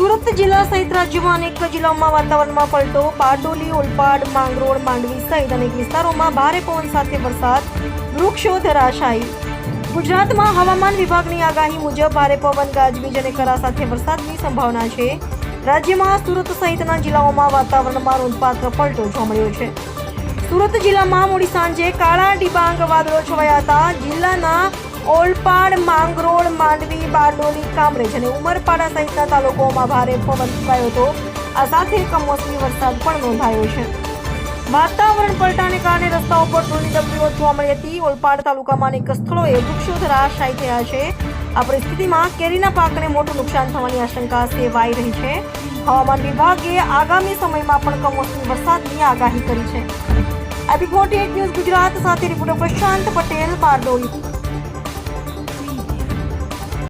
જિલ્લા સહિત રાજ્યમાં અનેક જિલ્લાઓમાં વાતાવરણમાં પલટો બારડોલી ઓલપાડ, માંગરોળ, માંડવી સહિત અનેક વિસ્તારોમાં ભારે પવન સાથે વરસાદ, વૃક્ષો ધરાશાયી. ગુજરાતમાં હવામાન વિભાગની આગાહી મુજબ ભારે પવન, ગાજવીજ અને કરા સાથે વરસાદની સંભાવના છે. રાજ્યમાં સુરત સહિતના જિલ્લાઓમાં વાતાવરણમાં નોંધપાત્ર પલટો જોવા છે. સુરત જિલ્લામાં મોડી સાંજે કાળા ડિબાંગ વાદળો છવાયા હતા. જિલ્લાના ઓલપાડ, માંગરોળ, માંડવી, બારડોલી, કામરેજ અને ઉમરપાડા સહિતના તાલુકાઓમાં ભારે પવન ફૂંકાયો હતો. આ સાથે કમોસમી વરસાદ પણ નોંધાયો છે. વાતાવરણ પલટાને કારણે રસ્તાઓ પર ધૂળની ડબલીઓ જોવા મળી હતી. ઓલપાડ તાલુકામાં અનેક સ્થળોએ વૃક્ષો ધરાશાયી થયા છે. આ પરિસ્થિતિમાં કેરીના પાકને મોટું નુકસાન થવાની આશંકા સેવાઈ રહી છે. હવામાન વિભાગે આગામી સમયમાં પણ કમોસમી વરસાદની આગાહી કરી છે. આઈબી ફોર્ટી ન્યૂઝ ગુજરાત સાથે રિપોર્ટર પ્રશાંત પટેલ, બારડોલી.